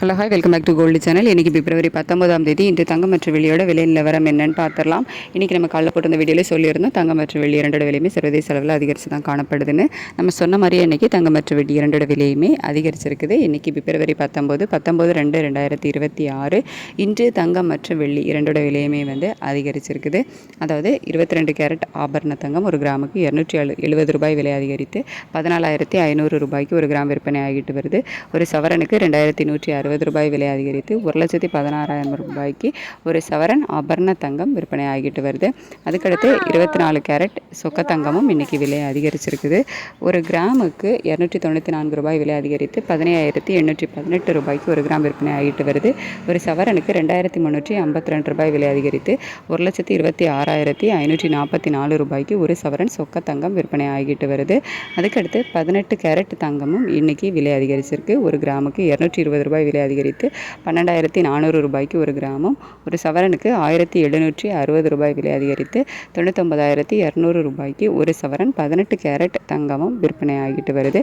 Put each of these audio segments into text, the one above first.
Hello hi welcome back to gold channel. இன்றைக்கி பிப்ரவரி பத்தொன்பதாம் தேதி. இன்று தங்கம் மற்றும் வெளியோட விலை நிலவரம் என்னன்னு பார்த்துடலாம். இன்றைக்கி நம்ம காலைல போட்டிருந்த வீடியோவில் சொல்லியிருந்தோம் தங்கம் மற்றும் வெள்ளி இரண்டோட விலையுமே சர்வதேச அளவில் அதிகரித்து தான் காணப்படுதுன்னு. நம்ம சொன்ன மாதிரியே இன்றைக்கி தங்கம் மற்றும் வெள்ளி இரண்டோட விலையுமே அதிகரிச்சிருக்குது. இன்றைக்கி பிப்ரவரி பத்தொம்போது பத்தொம்போது ரெண்டு ரெண்டாயிரத்தி இருபத்தி ஆறு. இன்று தங்கம் மற்றும் வெள்ளி இரண்டோட விலையுமே வந்து அதிகரிச்சிருக்குது. அதாவது இருபத்தி ரெண்டு கேரட் ஆபரண தங்கம் ஒரு கிராமுக்கு இரநூற்றி எழு எழுபது ரூபாய் விலை அதிகரித்து பதினாலாயிரத்தி ஐநூறு ரூபாய்க்கு ஒரு கிராம் விற்பனை ஆகிட்டு வருது. ஒரு சவரனுக்கு ரெண்டாயிரத்தி நூற்றி அறுபது ரூபாய் விலை அதிகரித்து ஒரு லட்சத்தி பதினாறாயிரம் ரூபாய்க்கு ஒரு சவரன் ஆபரண தங்கம் விற்பனை ஆகிட்டு வருது. அதுக்கடுத்து இருபத்தி நாலு கேரட் சொக்க தங்கமும் இன்றைக்கி விலை அதிகரிச்சிருக்குது. ஒரு கிராமுக்கு இரநூற்றி தொண்ணூற்றி நான்கு ரூபாய் விலை அதிகரித்து பதினையாயிரத்தி எண்ணூற்றி பதினெட்டு ரூபாய்க்கு ஒரு கிராம் விற்பனை ஆகிட்டு வருது. ஒரு சவரனுக்கு ரெண்டாயிரத்தி முந்நூற்றி ஐம்பத்தி ரெண்டு ரூபாய் விலை அதிகரித்து ஒரு லட்சத்தி இருபத்தி ஆறாயிரத்தி ஐநூற்றி நாற்பத்தி நாலு ரூபாய்க்கு ஒரு சவரன் சொக்க தங்கம் விற்பனை ஆகிட்டு வருது. அதுக்கடுத்து பதினெட்டு கேரட் தங்கமும் இன்றைக்கி விலை அதிகரிச்சிருக்கு. ஒரு கிராமுக்கு இரநூற்றி இருபது ரூபாய் விலை அதிகரித்து பன்னெண்டாயிரத்தி நானூறு ரூபாய்க்கு ஒரு கிராமும் ஒரு சவரனுக்கு ஆயிரத்தி எழுநூற்றி அறுபது ரூபாய் விலை அதிகரித்து தொண்ணூத்தொம்பதாயிரத்தி இரநூறு ரூபாய்க்கு ஒரு சவரன் பதினெட்டு கேரட் தங்கமும் விற்பனை ஆகிட்டு வருது.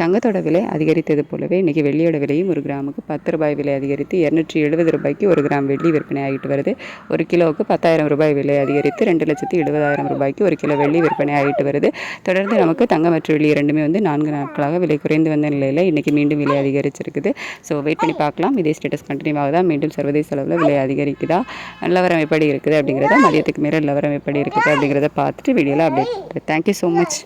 தங்கத்தோட விலை அதிகரித்தது போலவே இன்றைக்கி வெள்ளியோட விலையும் ஒரு கிராமுக்கு பத்து ரூபாய் விலை அதிகரித்து இரநூற்றி எழுபது ரூபாய்க்கு ஒரு கிராம் வெள்ளி விற்பனை ஆகிட்டு வருது. ஒரு கிலோவுக்கு பத்தாயிரம் ரூபாய் விலை அதிகரித்து ரெண்டு லட்சத்தி எழுபதாயிரம் ரூபாய்க்கு ஒரு கிலோ வெள்ளி விற்பனை ஆகிட்டு வருது. தொடர்ந்து நமக்கு தங்கம் மற்றும் வெள்ளி இரண்டுமே வந்து நான்கு நாட்களாக விலை குறைந்து வந்த நிலையில் இன்றைக்கி மீண்டும் விலை அதிகரிச்சிருக்குது. ஸோ வெயிட் பண்ணி பார்க்கலாம். இதே ஸ்டேட்டஸ் கண்டினியூ ஆகுதா மீண்டும் சர்வதேச அளவில் விலை அதிகரிக்குதா? நிலவரம் எப்படி இருக்குது அப்படிங்கிறத மதியத்துக்கு மேலே நிலவரம் எப்படி இருக்குது அப்படிங்கிறத பார்த்துட்டு வீடியோவில் அப்டேட் தேங்க்யூ ஸோ மச்